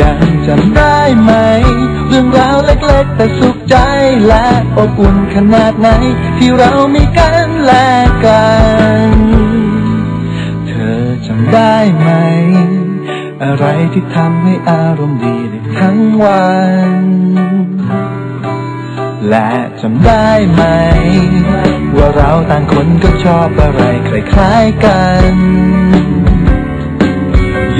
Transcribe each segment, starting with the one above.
ยังจำได้ไหม เรื่องราวเล็กๆ แต่สุขใจและอบอุ่นขนาดไหน ที่เรามีกันและกัน เธอจำได้ไหม อะไรที่ทำให้อารมณ์ดีได้ทั้งวัน และจำได้ไหม ว่าเราต่างคนก็ชอบอะไรคล้ายๆกัน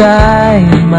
ได้ไหม